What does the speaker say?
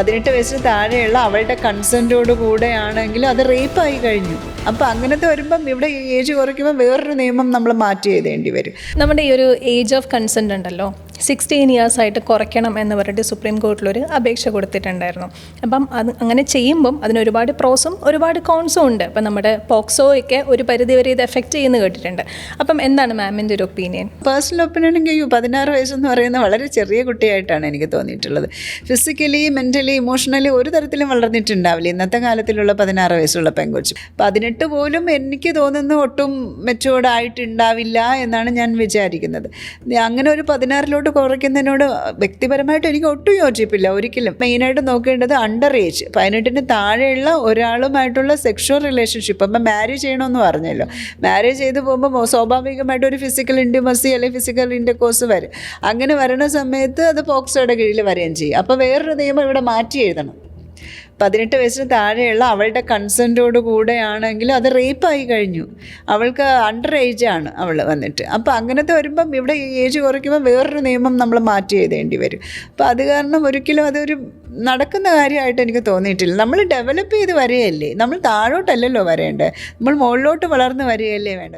പതിനെട്ട് വയസ്സിന് താഴെയുള്ള അവളുടെ കൺസെന്റോട് കൂടെയാണെങ്കിൽ അത് റേപ്പായി കഴിഞ്ഞു. അപ്പം അങ്ങനത്തെ വരുമ്പം ഇവിടെ ഏജ് കുറയ്ക്കുമ്പോൾ വേറൊരു നിയമം നമ്മൾ മാറ്റി എഴുതേണ്ടി വരും. നമ്മുടെ ഈ ഒരു ഏജ് ഓഫ് കൺസെന്റ് ഉണ്ടല്ലോ. സിക്സ്റ്റീൻ ഇയേഴ്സ് ആയിട്ട് കുറയ്ക്കണം എന്ന് പറഞ്ഞിട്ട് സുപ്രീം കോർട്ടിലൊരു അപേക്ഷ കൊടുത്തിട്ടുണ്ടായിരുന്നു. അപ്പം അത് അങ്ങനെ ചെയ്യുമ്പം അതിന് ഒരുപാട് പ്രോസും ഒരുപാട് കോൺസും ഉണ്ട്. അപ്പം നമ്മുടെ പോക്സോയൊക്കെ ഒരു പരിധിവരെ ഇത് എഫക്റ്റ് ചെയ്യുന്ന കേട്ടിട്ടുണ്ട്. അപ്പം എന്താണ് മാമിന്റെ ഒരു ഒപ്പീനിയൻ? പേഴ്സണൽ ഒപ്പീനിയൻ എങ്കിൽ പതിനാറ് വയസ്സെന്ന് പറയുന്ന വളരെ ചെറിയ കുട്ടിയായിട്ടാണ് എനിക്ക് തോന്നിയിട്ടുള്ളത്. ഫിസിക്കലി മെന്റലി ഇമോഷണലി ഒരു തരത്തിലും വളർന്നിട്ടുണ്ടാവില്ല. ഇന്നത്തെ കാലത്തിലുള്ള പതിനാറ് വയസ്സുള്ള പെങ്കൊച്ച് പതിനെട്ട് പോലും എനിക്ക് തോന്നുന്നു ഒട്ടും മെച്ചുവേർഡ് ആയിട്ടുണ്ടാവില്ല എന്നാണ് ഞാൻ വിചാരിക്കുന്നത്. അങ്ങനെ ഒരു പതിനാറിലോട്ട് കുറയ്ക്കുന്നതിനോട് വ്യക്തിപരമായിട്ട് എനിക്ക് ഒട്ടും യോജിപ്പില്ല. ഒരിക്കലും. മെയിനായിട്ട് നോക്കേണ്ടത് അണ്ടർ ഏജ് പതിനെട്ടിന് താഴെയുള്ള ഒരാളുമായിട്ടുള്ള സെക്ഷൽ റിലേഷൻഷിപ്പ് അപ്പം മാരേജ് ചെയ്യണമെന്ന് പറഞ്ഞല്ലോ. മാരേജ് ചെയ്ത് പോകുമ്പോൾ സ്വാഭാവികമായിട്ട് ഒരു ഫിസിക്കൽ ഇൻഡിമസി അല്ലെങ്കിൽ ഫിസിക്കൽ ഇന്റർകോഴ്സ് വരും. അങ്ങനെ വരണ സമയത്ത് അത് പോക്സോയുടെ കീഴിൽ വരികയും ചെയ്യും. അപ്പോൾ വേറൊരു നിയമം ഇവിടെ മാറ്റി എഴുതണം. പതിനെട്ട് വയസ്സിന് താഴെയുള്ള അവളുടെ കൺസെന്റോട് കൂടെയാണെങ്കിൽ അത് റേപ്പായി കഴിഞ്ഞു. അവൾക്ക് അണ്ടർ ഏജ് ആണ് അവൾ വന്നിട്ട്. അപ്പോൾ അങ്ങനത്തെ വരുമ്പം ഇവിടെ ഏജ് കുറയ്ക്കുമ്പോൾ വേറൊരു നിയമം നമ്മൾ മാറ്റി എഴുതേണ്ടി വരും. അപ്പോൾ അത് കാരണം ഒരിക്കലും അതൊരു നടക്കുന്ന കാര്യമായിട്ട് എനിക്ക് തോന്നിയിട്ടില്ല. നമ്മൾ ഡെവലപ്പ് ചെയ്ത് വരികയല്ലേ നമ്മൾ താഴോട്ടല്ലല്ലോ വരേണ്ടത്. നമ്മൾ മുകളിലോട്ട് വളർന്ന് വരികയല്ലേ വേണ്ടത്?